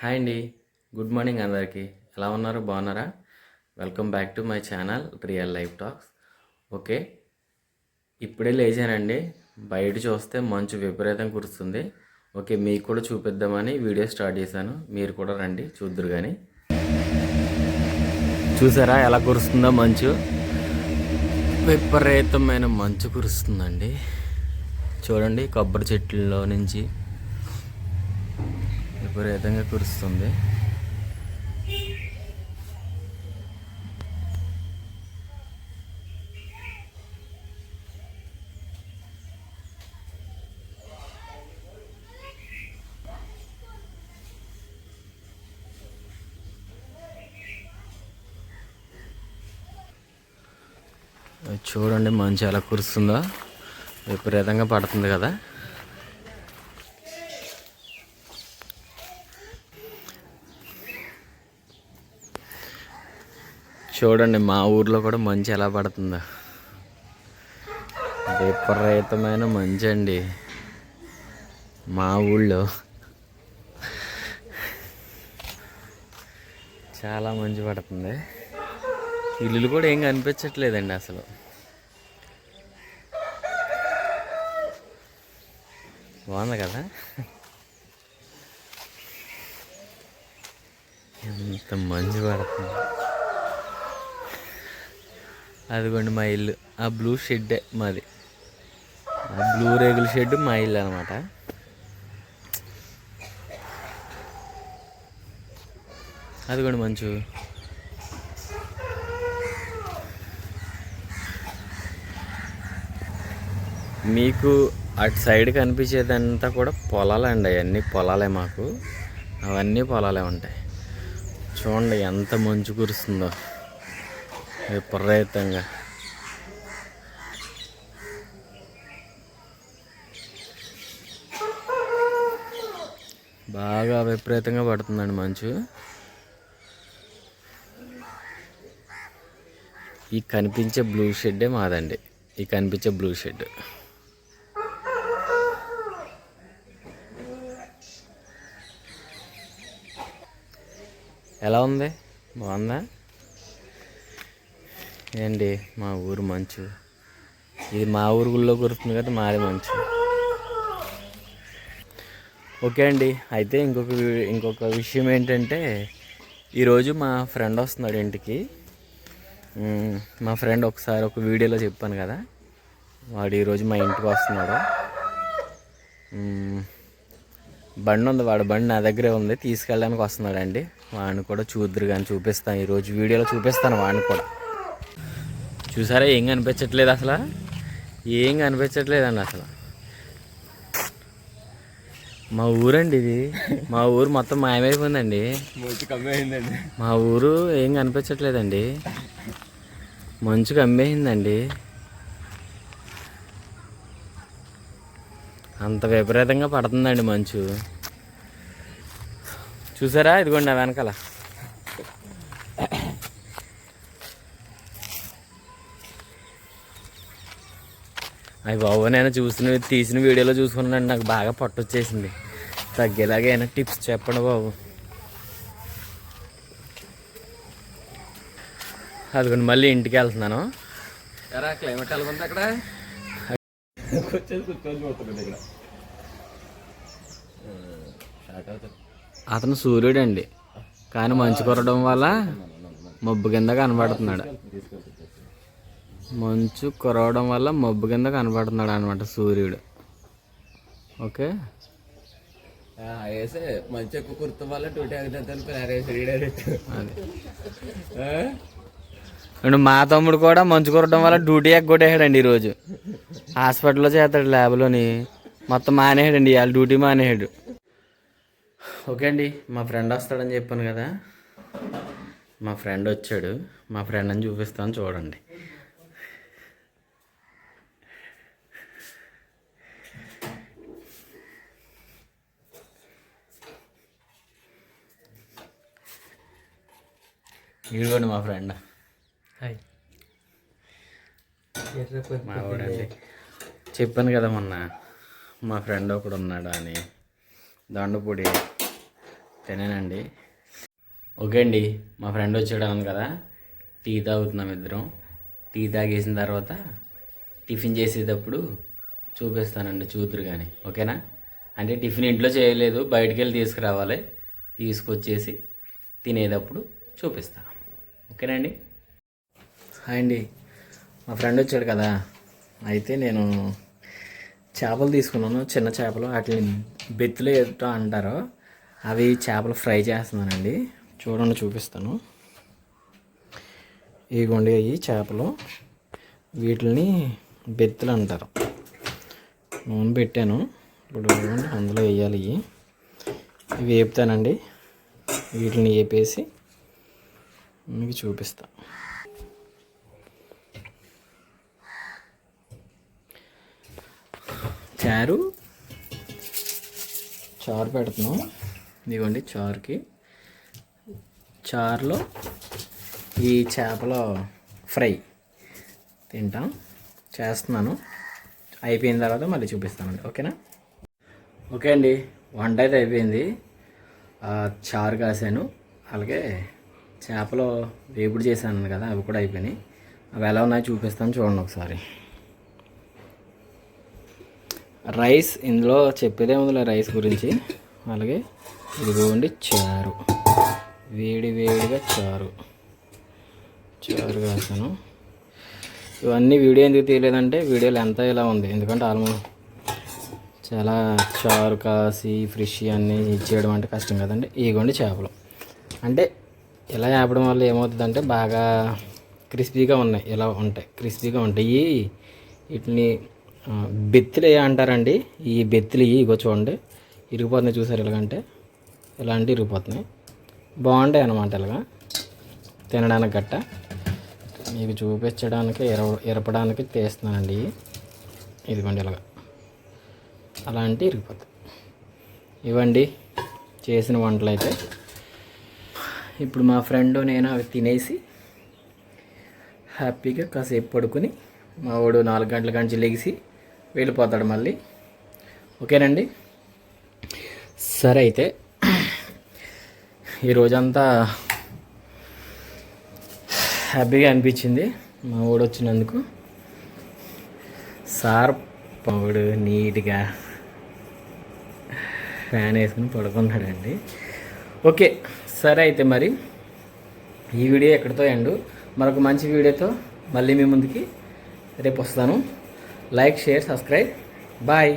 Hi అండి. Good morning అందరికీ. ఎలా ఉన్నారు? బాగున్నారా? Welcome back to my channel real life talks. Okay ఇప్పుడే లేచానండి. బయట చూస్తే మంచు విపరీతం కురుస్తుంది. ఓకే మీకు కూడా చూపిద్దామని వీడియో స్టార్ట్ చేశాను. మీరు కూడా రండి చూద్దరు కానీ చూసారా ఎలా కురుస్తుందో మంచు? విపరీతమైన మంచు కురుస్తుందండి. చూడండి కొబ్బరి చెట్లలో నుంచి విపరీతంగా కురుస్తుంది. చూడండి మంచి ఎలా కురుస్తుందో. విపరీతంగా పడుతుంది కదా. చూడండి మా ఊర్లో కూడా మంచి ఎలా పడుతుందో. విపరీతమైన మంచి అండి. మా ఊళ్ళో చాలా మంచి పడుతుంది. ఇల్లులు కూడా ఏం కనిపించట్లేదండి అసలు. బాగుంది కదా? ఎంత మంచి పడుతుంది. అదిగోండి మా ఇల్లు. ఆ బ్లూ షెడ్డే మాది. ఆ బ్లూ రేగుల షెడ్ మా ఇల్లు అనమాట అదిగోండి మంచు. మీకు అటు సైడ్ కనిపించేదంతా కూడా పొలాలండి. అవన్నీ పొలాలే మాకు. అవన్నీ పొలాలే ఉంటాయి. చూడండి ఎంత మంచు కురుస్తుందో. విపరీతంగా బాగా విపరీతంగా పడుతుందండి మంచు. ఈ కనిపించే బ్లూ షెడ్డే మాదండి. ఈ కనిపించే బ్లూ షెడ్. ఎలా ఉంది? బాగుందా? ఏంటి? మా ఊరు మంచు. ఇది మా ఊరు గుళ్ళో కురుతుంది కదా మాది మంచు. ఓకే అండి. అయితే ఇంకొక ఇంకొక విషయం ఏంటంటే ఈరోజు మా ఫ్రెండ్ వస్తున్నాడు ఇంటికి. మా ఫ్రెండ్ ఒకసారి ఒక వీడియోలో చెప్పాను కదా. వాడు ఈరోజు మా ఇంటికి వస్తున్నాడు. బండి ఉంది. వాడు బండి నా దగ్గరే ఉంది. తీసుకెళ్ళడానికి వస్తున్నాడండి. వాడిని కూడా చూద్దరు కానీ చూపిస్తాను. ఈరోజు వీడియోలో చూపిస్తాను వాడిని కూడా. చూసారా ఏం కనిపించట్లేదు అసలు? ఏం కనిపించట్లేదండి అసలు. మా ఊరండి ఇది. మా ఊరు మొత్తం మాయమైపోయిందండి. మా ఊరు ఏం కనిపించట్లేదండి. మంచు కమ్మేసిందండి అంత విపరీతంగా పడుతుందండి మంచు. చూసారా ఇదిగోండి ఆ వెనకాల. అవి బాబు నేను చూసిన తీసిన వీడియోలో చూసుకున్నాను నాకు బాగా పట్టు వచ్చేసింది తగ్గేలాగా ఏమైనా టిప్స్ చెప్పండి బాబు. అదిగోండి మళ్ళీ ఇంటికి వెళ్తున్నాను. క్లైమేట్ ఎలా ఉంది అక్కడ? అతను సూర్యుడు అండి కానీ మంచు కురడం వల్ల మబ్బు కింద కనబడుతున్నాడు. మంచు కురవడం వల్ల మబ్బు కింద కనబడుతున్నాడు అనమాట సూర్యుడు. ఓకే? వేసే మంచి ఎక్కువ కుర్త వల్ల టూటీ అండ్ మా తమ్ముడు కూడా మంచు కురడం వల్ల డ్యూటీ ఎగ్గొట్టేసాడండి ఈరోజు. హాస్పిటల్లో చేస్తాడు ల్యాబ్లోని. మొత్తం మానేసాడండి ఇవాళ డ్యూటీ మానేసాడు. ఓకే అండి మా ఫ్రెండ్ వస్తాడని చెప్పాను కదా. మా ఫ్రెండ్ వచ్చాడు. మా ఫ్రెండ్ అని చూపిస్తాను చూడండి. ఇదిగోండి మా ఫ్రెండ్. హాయ్. మా వాడండి చెప్పాను కదా మొన్న మా ఫ్రెండ్ ఒకడు ఉన్నాడు అని. దండపొడి తినేనండి. ఓకే అండి మా ఫ్రెండ్ వచ్చాడు అన్నాను కదా. టీ తాగుతున్నాం ఇద్దరం. టీ తాగేసిన తర్వాత టిఫిన్ చేసేటప్పుడు చూపిస్తానండి చూతురు కానీ ఓకేనా? అంటే టిఫిన్ ఇంట్లో చేయలేదు బయటికి వెళ్ళి తీసుకురావాలి. తీసుకొచ్చేసి తినేటప్పుడు చూపిస్తాను. ఓకేనండి? హాయ్ అండి. మా ఫ్రెండ్ వచ్చాడు కదా. అయితే నేను చేపలు తీసుకున్నాను చిన్న చేపలు. వాటిని బెత్తులు ఏదో అంటారు. అవి చేపలు ఫ్రై చేస్తున్నానండి. చూడండి చూపిస్తాను. ఇగోండి అవి చేపలు. వీటిని బెత్తులు అంటారు. నూనె పెట్టాను. ఇప్పుడు అందులో వేయాలి. ఇవి ఇవి వేపుతానండి. వీటిని వేపేసి మీకు చూపిస్తా. చారు. చారు పెడుతున్నాం. ఇదిగోండి చారుకి. చారులో ఈ చేపల ఫ్రై తింటాం. చేస్తున్నాను. అయిపోయిన తర్వాత మళ్ళీ చూపిస్తానండి ఓకేనా? ఓకే అండి. వంట అయితే అయిపోయింది. చారు కాసాను అలాగే చేపలు వేపుడు చేశాను కదా అవి కూడా అయిపోయినాయి. అవి ఎలా ఉన్నాయో చూపిస్తాను చూడండి ఒకసారి. రైస్ ఇందులో చెప్పేదే ఉందిలే రైస్ గురించి. అలాగే ఇదిగోండి చారు. వేడి వేడిగా చారు. చారు కాసాను. ఇవన్నీ వీడియో ఎందుకు తీయలేదంటే వీడియోలు ఎంత ఇలా ఉంది. ఎందుకంటే ఆల్మోస్ట్ చాలా చారు కాసి ఫ్రిష్ అన్నీ ఇచ్చేయడం అంటే కష్టం కదండి. ఇగోండి చేపలు. అంటే ఇలా ఆపడం వల్ల ఏమవుతుందంటే బాగా క్రిస్పీగా ఉన్నాయి. ఇలా ఉంటాయి. క్రిస్పీగా ఉంటాయి. వీటిని బెత్తులు ఏ అంటారండి? ఈ బెత్తులు ఇవి ఇగో చూడండి. ఇరిగిపోతున్నాయి చూసారు ఇలాగంటే. ఇలాంటివి ఇరిగిపోతున్నాయి. బాగుంటాయి అన్నమాట ఇలాగా. తినడానికి గట్ట. మీకు చూపించడానికి ఎర ఎరపడానికి తీస్తున్నానండి. ఇదిగోండి ఇలాగ. అలాంటి ఇరిగిపోతాయి. ఇవ్వండి. చేసిన వంటలు అయితే ఇప్పుడు మా ఫ్రెండ్ నేను అవి తినేసి హ్యాపీగా కాసేపు పడుకుని మా వాడు నాలుగు గంటల కంచి లెగిసి వెళ్ళిపోతాడు మళ్ళీ. ఓకేనండి? సరే అయితే ఈ రోజంతా హ్యాపీగా అనిపించింది మా వాడు వచ్చినందుకు. సార్ పౌడు నీట్గా ఫ్యాన్ వేసుకుని పడుకున్నాడండి. ఓకే సరే అయితే మరి ఈ వీడియో ఎక్కడితో ఎండు? మరొక మంచి వీడియోతో మళ్ళీ మీ ముందుకి రేపు వస్తాను. Like share subscribe. బాయ్.